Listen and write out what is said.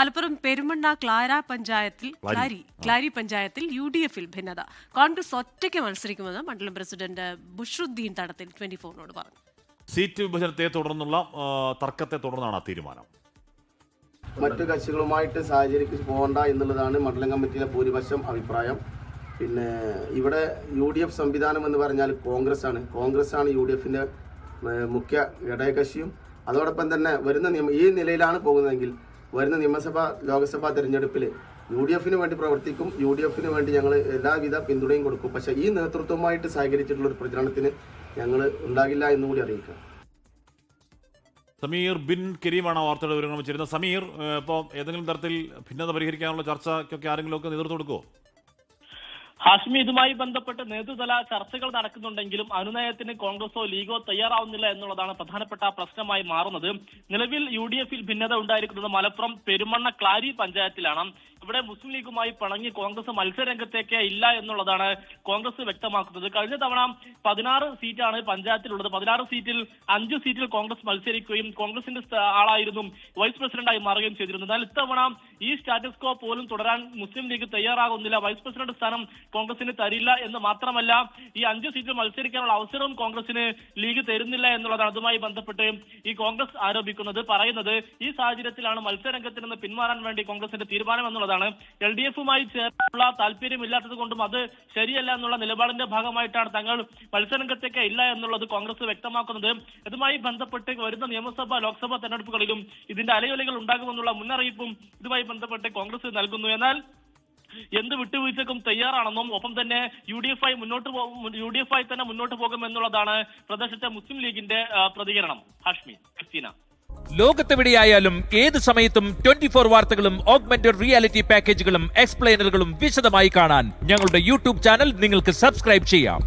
Malappuram Perumanna Clara പഞ്ചായത്തിൽ ക്ലാരി. ക്ലാരി പഞ്ചായത്തിൽ U D എഫിൽ ഭിന്നത. കോൺഗ്രസ് ഒറ്റയ്ക്ക് മത്സരിക്കുമെന്ന് മണ്ഡലം പ്രസിഡന്റ് ബുഷറുദ്ദീൻ തടത്തിൽ ട്വന്റി ഫോറിനോട് പറഞ്ഞു. സീറ്റ് വിഭജനത്തെ തുടർന്നുള്ള തർക്കത്തെ തുടർന്നാണ് ആ തീരുമാനം. മറ്റു കക്ഷികളുമായിട്ട് സഹചരിച്ച് പോകണ്ട എന്നുള്ളതാണ് മണ്ഡലം കമ്മിറ്റിയിലെ ഭൂരിപക്ഷം അഭിപ്രായം. പിന്നെ ഇവിടെ യു ഡി എഫ് സംവിധാനം എന്ന് പറഞ്ഞാൽ കോൺഗ്രസ് ആണ് കോൺഗ്രസ് ആണ് യു ഡി എഫിന്റെ മുഖ്യ ഘടകകക്ഷിയും. അതോടൊപ്പം തന്നെ വരുന്ന നിയമ ഈ നിലയിലാണ് പോകുന്നതെങ്കിൽ വരുന്ന നിയമസഭ ലോക്സഭാ തെരഞ്ഞെടുപ്പിൽ യു ഡി എഫിന് വേണ്ടി പ്രവർത്തിക്കും യു ഡി എഫിന് വേണ്ടി ഞങ്ങൾ എല്ലാവിധ പിന്തുണയും കൊടുക്കും. പക്ഷേ ഈ നേതൃത്വവുമായിട്ട് സഹകരിച്ചിട്ടുള്ള ഒരു പ്രചരണത്തിന് ഞങ്ങൾ ഉണ്ടാകില്ല എന്നുകൂടി അറിയിക്കുക സമീർ ബിൻ കരീമാണ് വാർത്തയുടെ വിവരങ്ങൾ വെച്ചിരുന്നത്. സമീർ ഇപ്പോൾ ഏതെങ്കിലും തരത്തിൽ ഭിന്നത പരിഹരിക്കാനുള്ള ചർച്ചയ്ക്കൊക്കെ ആരെങ്കിലുമൊക്കെ നേതൃത്വം കൊടുക്കുമോ ഹാഷ്മി ഇതുമായി ബന്ധപ്പെട്ട് നേതൃതല ചർച്ചകൾ നടക്കുന്നുണ്ടെങ്കിലും അനുനയത്തിന് കോൺഗ്രസോ ലീഗോ തയ്യാറാവുന്നില്ല എന്നുള്ളതാണ് പ്രധാനപ്പെട്ട പ്രശ്നമായി മാറുന്നത്. നിലവിൽ യു ഡി എഫിൽ ഭിന്നത ഉണ്ടായിരിക്കുന്നത് മലപ്പുറം പെരുമണ്ണ ക്ലാരി പഞ്ചായത്തിലാണ്. ഇവിടെ മുസ്ലിം ലീഗുമായി പിണങ്ങി കോൺഗ്രസ് മത്സരരംഗത്തേക്ക് ഇല്ല എന്നുള്ളതാണ് കോൺഗ്രസ് വ്യക്തമാക്കുന്നത്. കഴിഞ്ഞ തവണ പതിനാറ് സീറ്റാണ് പഞ്ചായത്തിലുള്ളത്. പതിനാറ് സീറ്റിൽ അഞ്ച് സീറ്റിൽ കോൺഗ്രസ് മത്സരിക്കുകയും കോൺഗ്രസിന്റെ ആളായിരുന്നു വൈസ് പ്രസിഡന്റായി മാറുകയും ചെയ്തിരുന്നു എന്നാൽ ഇത്തവണ ഈ സ്റ്റാറ്റസ് കോ പോലും തുടരാൻ മുസ്ലിം ലീഗ് തയ്യാറാകുന്നില്ല. വൈസ് പ്രസിഡന്റ് സ്ഥാനം കോൺഗ്രസിന് തരില്ല എന്ന് മാത്രമല്ല ഈ അഞ്ച് സീറ്റിൽ മത്സരിക്കാനുള്ള അവസരവും കോൺഗ്രസിന് ലീഗ് തരുന്നില്ല എന്നുള്ളതാണ് അതുമായി ബന്ധപ്പെട്ട് ഈ കോൺഗ്രസ് ആരോപിക്കുന്നത്. പറയുന്നത് ഈ സാഹചര്യത്തിലാണ് മത്സരരംഗത്തിൽ നിന്ന് പിന്മാറാൻ വേണ്ടി കോൺഗ്രസിന്റെ തീരുമാനം എന്നുള്ളതാണ്. എൽ ഡി എഫുമായി ചേർന്നുള്ള താല്പര്യമില്ലാത്തത് കൊണ്ടും അത് ശരിയല്ല എന്നുള്ള നിലപാടിന്റെ ഭാഗമായിട്ടാണ് തങ്ങൾ മത്സരരംഗത്തേക്ക് ഇല്ല എന്നുള്ളത് കോൺഗ്രസ് വ്യക്തമാക്കുന്നത്. ഇതുമായി ബന്ധപ്പെട്ട് വരുന്ന നിയമസഭ ലോക്സഭാ തെരഞ്ഞെടുപ്പുകളിലും ഇതിന്റെ അലയൊലികൾ ഉണ്ടാകുമെന്നുള്ള മുന്നറിയിപ്പും ഇതുമായി ബന്ധപ്പെട്ട് കോൺഗ്രസ് നൽകുന്നു. എന്നാൽ എന്ത് വിട്ടുവീഴ്ചക്കും തയ്യാറാണെന്നും ഒപ്പം തന്നെ യു ഡി എഫ് ആയി മുന്നോട്ട് പോകും യു ഡി എഫ് ആയി തന്നെ മുന്നോട്ട് പോകും എന്നുള്ളതാണ് പ്രദേശത്തെ മുസ്ലിം ലീഗിന്റെ പ്രതികരണം. ഹാഷ്മി ക്രിസ്റ്റീന. ലോകത്തെവിടെയായാലും ഏത് സമയത്തും ട്വന്റി ഫോർ വാർത്തകളും ഓഗ്മെന്റഡ് റിയാലിറ്റി പാക്കേജുകളും എക്സ്പ്ലെയിനറുകളും വിശദമായി കാണാൻ ഞങ്ങളുടെ യൂട്യൂബ് ചാനൽ നിങ്ങൾക്ക് സബ്സ്ക്രൈബ് ചെയ്യാം.